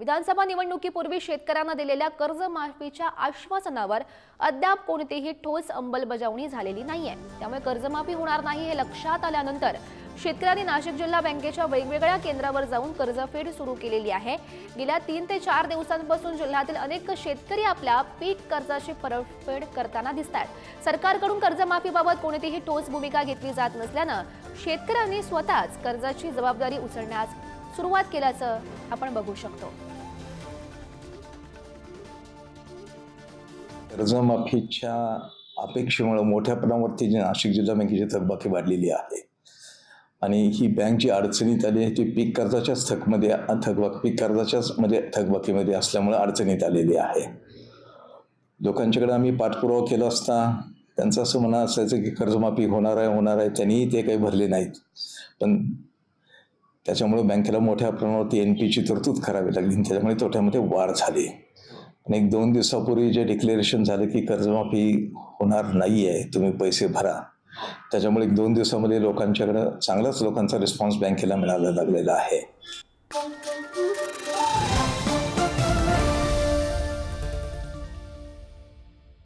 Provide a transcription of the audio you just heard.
विधानसभा निवडणुकीपूर्वी शेतकऱ्यांना दिलेल्या कर्जमाफीच्या आश्वासनावर अद्याप कोणतीही ठोस अंमलबजावणी झालेली नाहीये. त्यामुळे कर्जमाफी होणार नाही हे लक्षात आल्यानंतर शेतकऱ्यांनी नाशिक जिल्हा बँकेच्या वेगवेगळ्या केंद्रावर जाऊन कर्जफेड सुरू केलेली आहे. गेल्या तीन ते चार दिवसांपासून जिल्ह्यातील अनेक शेतकरी आपल्या पीक कर्जाची परतफेड करताना दिसत आहेत सरकारकडून कर्जमाफीबाबत कोणतीही ठोस भूमिका घेतली जात नसल्यानं शेतकऱ्यांनी स्वतःच कर्जाची जबाबदारी उचलण्यास सुरुवात केल्याचं आपण बघू शकतो. कर्जमाफीच्या अपेक्षेमुळे मोठ्या प्रमाणावरती जी नाशिक जिल्हा बँकेची थकबाकी वाढलेली आहे. आणि ही बँक जी अडचणीत आली आहे ती पीक कर्जाच्याच थकमध्ये थकबाक पीक कर्जाच्याच मध्ये थकबाकीमध्ये असल्यामुळे अडचणीत आलेली आहे. लोकांच्याकडे आम्ही पाठपुरावा केला असता त्यांचं असं म्हणणं असायचं की कर्जमाफी होणार आहे होणार आहे त्यांनीही ते काही भरले नाहीत. पण त्याच्यामुळे बँकेला मोठ्या प्रमाणावरती एन पीची तरतूद करावी लागली. आणि त्याच्यामुळे तोट्यामध्ये वाढ झाली. आणि एक दोन दिवसापूर्वी जे डिक्लेरेशन झालं की कर्जमाफी होणार नाही आहे तुम्ही पैसे भरा. त्याच्यामुळे एक दोन दिवसामध्ये लोकांच्याकडं चांगलाच लोकांचा रिस्पॉन्स बँकेला मिळायला लागलेला आहे.